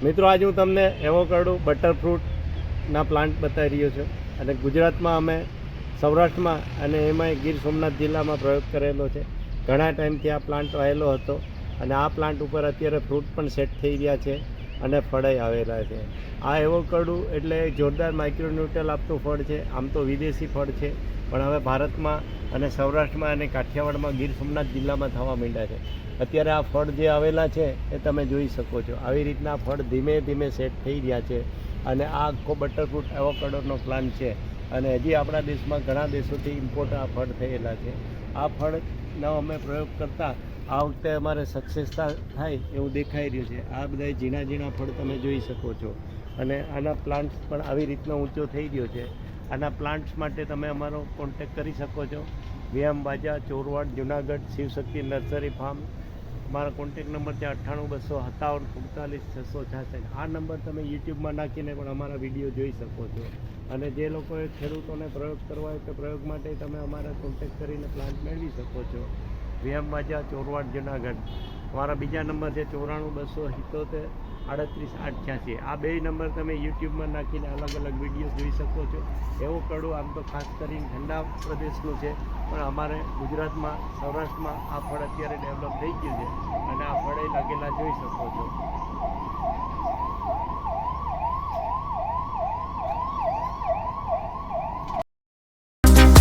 મિત્રો, આજે હું તમને એવોકાડો બટરફ્રૂટના પ્લાન્ટ બતાવી રહ્યો છું અને ગુજરાતમાં અમે સૌરાષ્ટ્રમાં અને એમાંય ગીર સોમનાથ જિલ્લામાં પ્રયોગ કરેલો છે. ઘણા ટાઈમથી આ પ્લાન્ટ આવેલો હતો અને આ પ્લાન્ટ ઉપર અત્યારે ફ્રૂટ પણ સેટ થઈ રહ્યા છે અને ફળાઈ આવેલા છે. આ એવોકાડો એટલે જોરદાર માઇક્રોન્યુટ્રલ આપતું ફળ છે. આમ તો વિદેશી ફળ છે. પણ હવે ભારતમાં અને સૌરાષ્ટ્રમાં અને કાઠિયાવાડમાં ગીર સોમનાથ જિલ્લામાં થવા માંડ્યા છે. અત્યારે આ ફળ જે આવેલા છે એ તમે જોઈ શકો છો. આવી રીતના ફળ ધીમે ધીમે સેટ થઈ રહ્યા છે અને આ આખો બટરફ્રૂટ એવોકાડોનો પ્લાન છે અને હજી આપણા દેશમાં ઘણા દેશોથી ઇમ્પોર્ટ આ ફળ થયેલા છે. આ ફળનો અમે પ્રયોગ કરતાં આ વખતે અમારે સક્સેસતા થાય એવું દેખાઈ રહ્યું છે. આ બધા ઝીણા ઝીણા ફળ તમે જોઈ શકો છો. અને આના પ્લાન્ટ્સ પણ આવી રીતનો ઊંચો થઈ ગયો છે. આના પ્લાન્ટ્સ માટે તમે અમારો કોન્ટેક કરી શકો છો. વ્યાયામ બાજા, ચોરવાડ, જુનાગઢ, શિવશક્તિ નર્સરી ફાર્મ. મારા કોન્ટેક નંબર છે અઠ્ઠાણું, બસો સત્તાવન, સુડતાલીસ, છસો છાસઠ. આ નંબર તમે યુટ્યુબમાં નાખીને પણ અમારા વીડિયો જોઈ શકો છો. અને જે લોકોએ ખેડૂતોને પ્રયોગ કરવા હોય તો પ્રયોગ માટે તમે અમારા કોન્ટેક કરીને પ્લાન્ટ મેળવી શકો છો. વ્યાયામ બાજા, ચોરવાડ, જુનાગઢ. મારા બીજા નંબર છે ચોરાણું, બસો સિત્તોતેર. આડત્રીસ આઠ છ્યાસી આ બે નંબર તમે યુટ્યુબમાં નાખીને અલગ અલગ વીડિયો જોઈ શકો છો. એવું કડું આમ તો ખાસ કરીને ઠંડા પ્રદેશનું છે. પણ અમારે ગુજરાતમાં, સૌરાષ્ટ્રમાં આ ફળ અત્યારે ડેવલપ થઈ ગયું છે. અને આ ફળે લાગેલા જોઈ શકો છો.